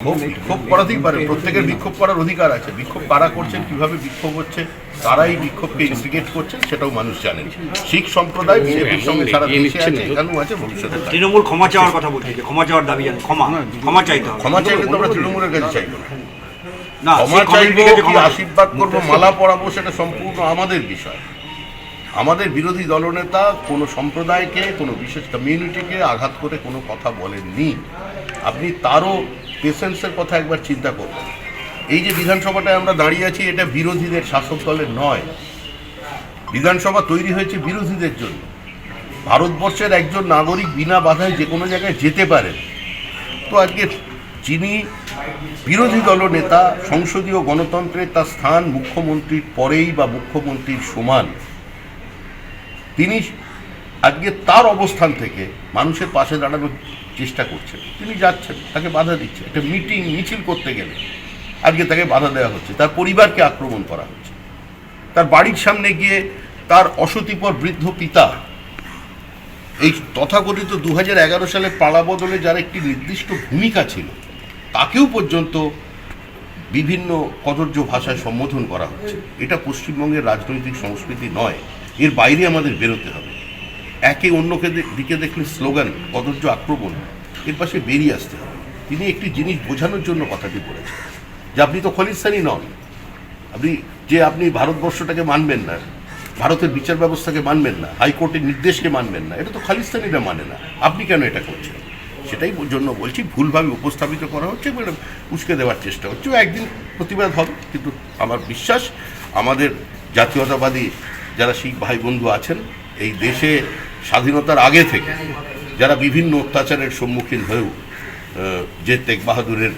ক্ষোভ বিক্ষোভ করাতেই পারে প্রত্যেকের বিক্ষোভ করার অধিকার আছে। বিক্ষোভ কারা করছেন কীভাবে বিক্ষোভ হচ্ছে তারাই বিক্ষোভকে ইনস্টিগেট করছেন সেটাও মানুষ জানেন। শিখ সম্প্রদায় বিজেপির সঙ্গে সারা দেশে আছে এখানেও আছে ভবিষ্যতে তৃণমূল ক্ষমা চাওয়ার কথা বলছে যে ক্ষমা চাওয়ার দাবি জানে ক্ষমা ক্ষমা চাইতে হবে। ক্ষমা চাইলে তো আমরা তৃণমূলের কাছে চাইব না। না ক্ষমা চাইব যে কি ক্ষমা- আশীর্বাদ করব মালা পরাবো সেটা সম্পূর্ণ আমাদের বিষয়। আমাদের বিরোধী দলনেতা কোনো সম্প্রদায়কে, কোনো বিশেষ কমিউনিটিকে আঘাত করে কোনো কথা বলেননি। আপনি তারও পেশেন্সের কথা একবার চিন্তা করবেন। এই যে বিধানসভাটায় আমরা দাঁড়িয়ে আছি, এটা বিরোধীদের শাসক দলের নয়। বিধানসভা তৈরি হয়েছে বিরোধীদের জন্য। ভারতবর্ষের একজন নাগরিক বিনা বাধায় যে কোনো জায়গায় যেতে পারেন তো আজকে যিনি বিরোধী দল নেতা সংসদীয় গণতন্ত্রে তার স্থান মুখ্যমন্ত্রীর পরেই বা মুখ্যমন্ত্রীর সমান। তিনি আজকে তার অবস্থান থেকে মানুষের পাশে দাঁড়ানোর চেষ্টা করছেন। তিনি যাচ্ছেন, তাকে বাধা দিচ্ছে। একটা মিটিং, মিছিল করতে গেলে আজকে তাকে বাধা দেওয়া হচ্ছে। তার পরিবারকে আক্রমণ করা হচ্ছে। তার বাড়ির সামনে গিয়ে তার অসতিপর বৃদ্ধ পিতা, এই তথাকথিত দু এগারো সালে পাড়া বদলে যার একটি নির্দিষ্ট ভূমিকা ছিল, তাকেও পর্যন্ত বিভিন্ন কদর্য ভাষায় সম্বোধন করা হচ্ছে। এটা পশ্চিমবঙ্গের রাজনৈতিক সংস্কৃতি নয়। এর বাইরে আমাদের বেরোতে হবে। একে অন্যকে দিকে দেখলে স্লোগান কদর্য আক্রমণ, এর পাশে বেরিয়ে আসতে হবে। তিনি একটি জিনিস বোঝানোর জন্য কথাটি বলেছেন যে আপনি তো খলিস্তানি নন। আপনি যে আপনি ভারতবর্ষটাকে মানবেন না, ভারতের বিচার ব্যবস্থাকে মানবেন না, হাইকোর্টের নির্দেশকে মানবেন না, এটা তো খালিস্তানিরা মানে না। আপনি কেন এটা করছেন? সেটাই জন্য বলছি, ভুলভাবে উপস্থাপিত করা হচ্ছে এবং উস্কে দেওয়ার চেষ্টা হচ্ছে। একদিন প্রতিবাদ হবে, কিন্তু আমার বিশ্বাস আমাদের জাতীয়তাবাদী যারা শিখ ভাই বন্ধু আছেন এই দেশে স্বাধীনতার আগে থেকে যারা বিভিন্ন অত্যাচারের সম্মুখীন হয়েও আহ, যে তেগ বাহাদুরের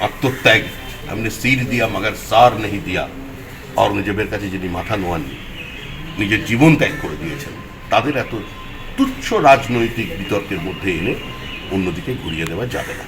আত্মত্যাগ हमने सिर दिया मगर सार नहीं दिया অরঙ্গজেবের কাছে যিনি মাথা নোয়াননি নিজের জীবন ত্যাগ করে দিয়েছেন তাদের এত তুচ্ছ রাজনৈতিক বিতর্কের মধ্যে এনে অন্যদিকে ঘুরিয়ে দেওয়া যাবে না